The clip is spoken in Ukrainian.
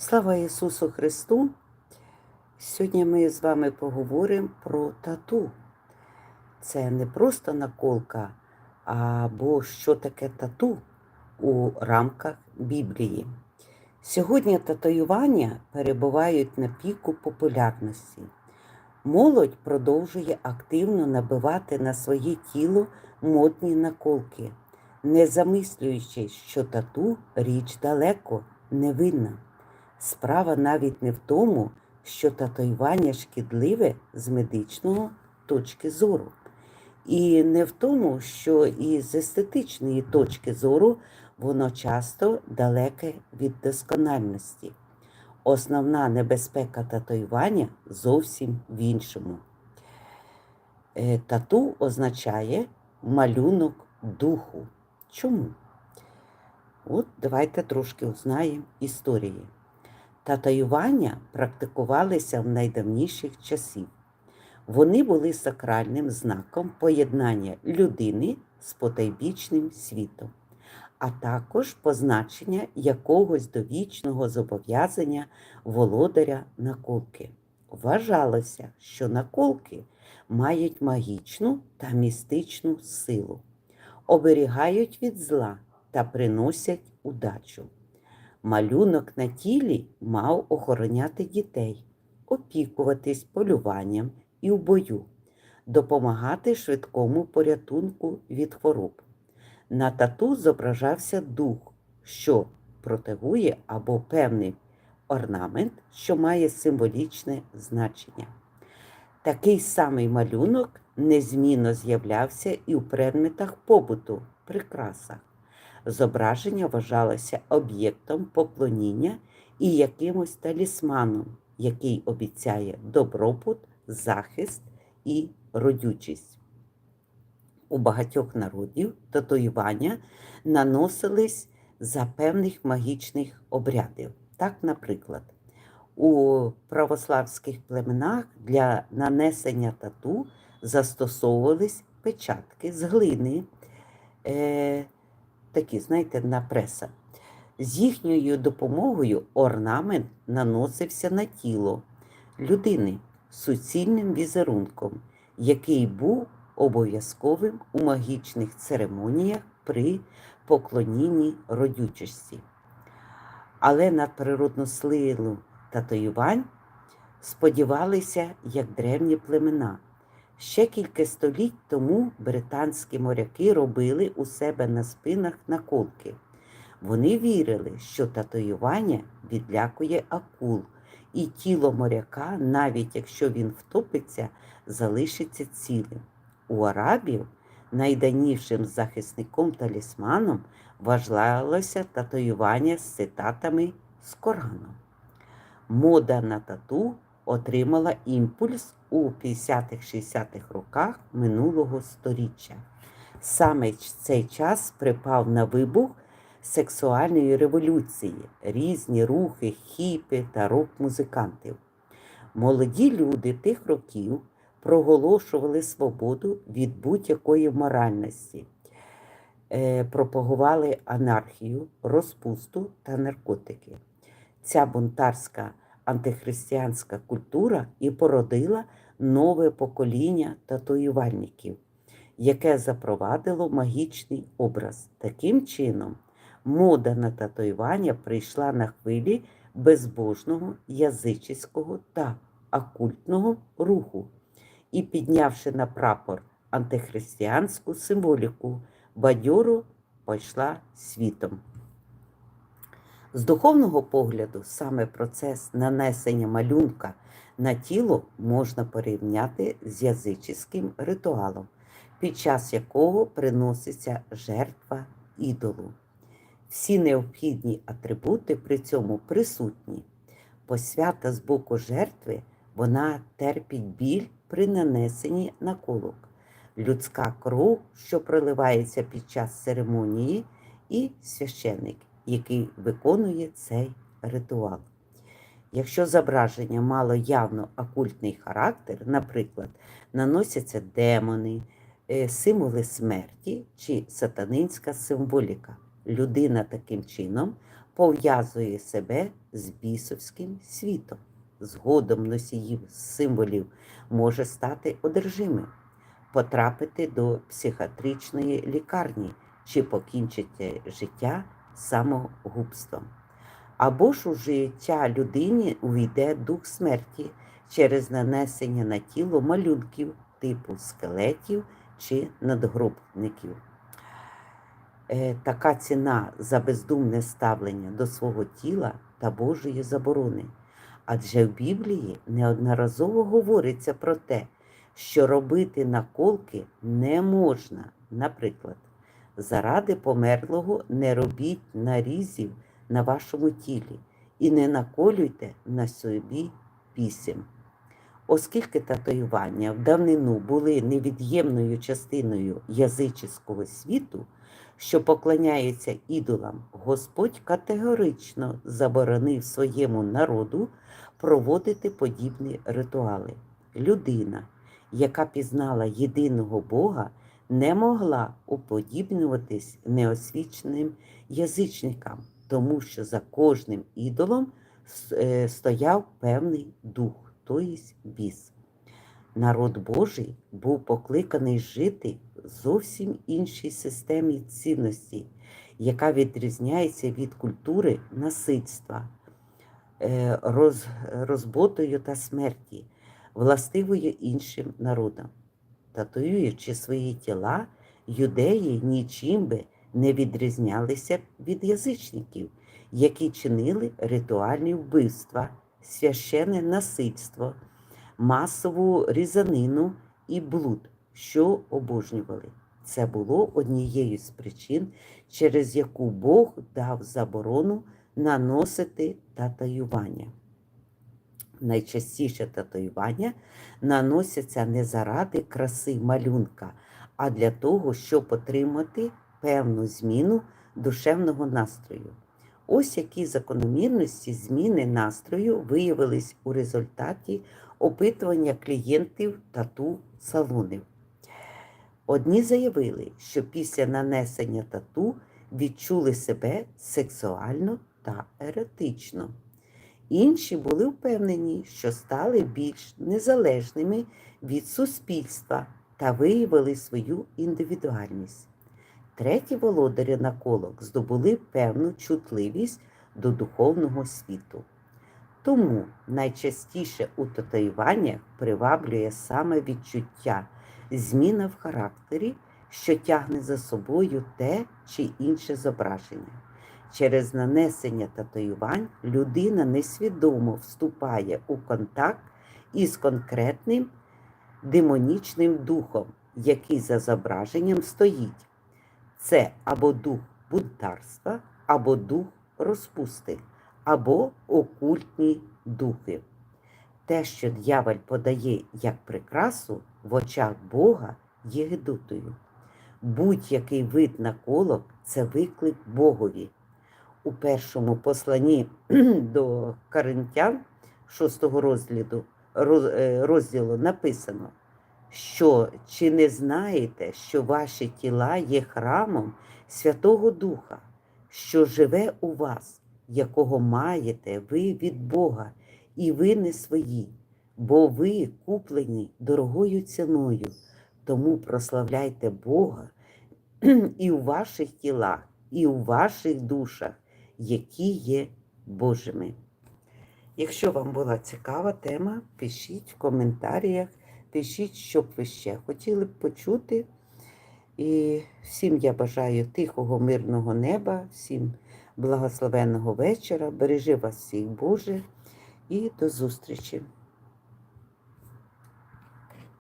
Слава Ісусу Христу! Сьогодні ми з вами поговоримо про тату. Це не просто наколка, або що таке тату у рамках Біблії. Сьогодні татуювання перебувають на піку популярності. Молодь продовжує активно набивати на своє тіло модні наколки, не замислюючись, що тату річ далеко невинна. Справа навіть не в тому, що татуювання шкідливе з медичного точки зору, і не в тому, що із естетичної точки зору воно часто далеке від доскональності. Основна небезпека татуювання зовсім в іншому. Е, Тату означає малюнок духу. Чому? От давайте трошки узнаємо історії. Татуювання практикувалися в найдавніших часів. Вони були сакральним знаком поєднання людини з потайбічним світом, а також позначення якогось довічного зобов'язання володаря наколки. Вважалося, що наколки мають магічну та містичну силу, оберігають від зла та приносять удачу. Малюнок на тілі мав охороняти дітей, опікуватись полюванням і в бою, допомагати швидкому порятунку від хвороб. На тату зображався дух, що протегує або певний орнамент, що має символічне значення. Такий самий малюнок незмінно з'являвся і у предметах побуту, прикрасах. Зображення вважалося об'єктом поклоніння і якимось талісманом, який обіцяє добробут, захист і родючість. У багатьох народів татуювання наносились за певних магічних обрядів. Так, наприклад, у православських племенах для нанесення тату застосовувались печатки з глини. Е, такі, знаєте, на преса. З їхньою допомогою орнамент наносився на тіло людини суцільним візерунком, який був обов'язковим у магічних церемоніях при поклонінні родючості. Але на природну силу татуювань сподівалися як древні племена. Ще кілька століть тому британські моряки робили у себе на спинах наколки. Вони вірили, що татуювання відлякує акул, і тіло моряка, навіть якщо він втопиться, залишиться цілим. У арабів найданішим захисником талісманом вважалося татуювання з цитатами з Корану. Мода на тату отримала імпульс у 50-60-х роках минулого століття. Саме цей час припав на вибух сексуальної революції, різні рухи, хіпи та рок-музикантів. Молоді люди тих років проголошували свободу від будь-якої моральності, е, пропагували анархію, розпусту та наркотики. Ця бунтарська антихристиянська культура і породила нове покоління татуювальників, яке запровадило магічний образ. Таким чином, мода на татуювання прийшла на хвилі безбожного, язичського та окультного руху і, піднявши на прапор антихристиянську символіку, бадьоро пішла світом. З духовного погляду, саме процес нанесення малюнка на тіло можна порівняти з язичським ритуалом, під час якого приноситься жертва ідолу. Всі необхідні атрибути при цьому присутні. Посвята з боку жертви вона терпить біль при нанесенні наколок, людська кров, що проливається під час церемонії, і священник який виконує цей ритуал. Якщо зображення мало явно окультний характер, наприклад, наносяться демони, е, символи смерті чи сатанинська символіка, людина таким чином пов'язує себе з бісовським світом. Згодом носіїв символів може стати одержимим, потрапити до психіатричної лікарні чи покінчити життя самогубством. Або ж у життя людині увійде дух смерті через нанесення на тіло малюнків типу скелетів чи надгробників. Е, Така ціна за бездумне ставлення до свого тіла та Божої заборони. Адже в Біблії неодноразово говориться про те, що робити наколки не можна. Наприклад, заради померлого не робіть нарізів на вашому тілі і не наколюйте на собі пісім. Оскільки татуювання в давнину були невід'ємною частиною язичського світу, що поклоняється ідолам, Господь категорично заборонив своєму народу проводити подібні ритуали. Людина, яка пізнала єдиного Бога, не могла уподібнюватись неосвіченим язичникам, тому що за кожним ідолом е, стояв певний дух, тобто біс. Народ Божий був покликаний жити в зовсім іншій системі цінностей, яка відрізняється від культури насильства, е, роз, розботою та смерті, властивою іншим народам. Татуюючи свої тіла, юдеї нічим би не відрізнялися від язичників, які чинили ритуальні вбивства, священне насильство, масову різанину і блуд, що обожнювали. Це було однією з причин, через яку Бог дав заборону наносити татуювання. Найчастіше татуювання наносяться не заради краси малюнка, а для того, щоб отримати певну зміну душевного настрою. Ось які закономірності зміни настрою виявились у результаті опитування клієнтів тату салонів. Одні заявили, що після нанесення тату відчули себе сексуально та еретично. Інші були впевнені, що стали більш незалежними від суспільства та виявили свою індивідуальність. Треті володарі наколок здобули певну чутливість до духовного світу. Тому найчастіше у татуюваннях приваблює саме відчуття, зміна в характері, що тягне за собою те чи інше зображення. Через нанесення татуювань людина несвідомо вступає у контакт із конкретним демонічним духом, який за зображенням стоїть. Це або дух бунтарства, або дух розпусти, або окультні духи. Те, що дьяволь подає як прикрасу в очах Бога, є гидотою. Будь-який вид наколок це виклик Богові. У першому посланні до Коринтян, 6 розділу, роз- е, розділу написано, що чи не знаєте, що ваші тіла є храмом Святого Духа, що живе у вас, якого маєте ви від Бога, і ви не свої, бо ви куплені дорогою ціною, тому прославляйте Бога і у ваших тілах, і у ваших душах, які є Божими. Якщо вам була цікава тема, пишіть в коментарях, пишіть, що б ви ще хотіли б почути. І всім я бажаю тихого, мирного неба, всім благословенного вечора. Бережи вас всіх, Боже, і до зустрічі!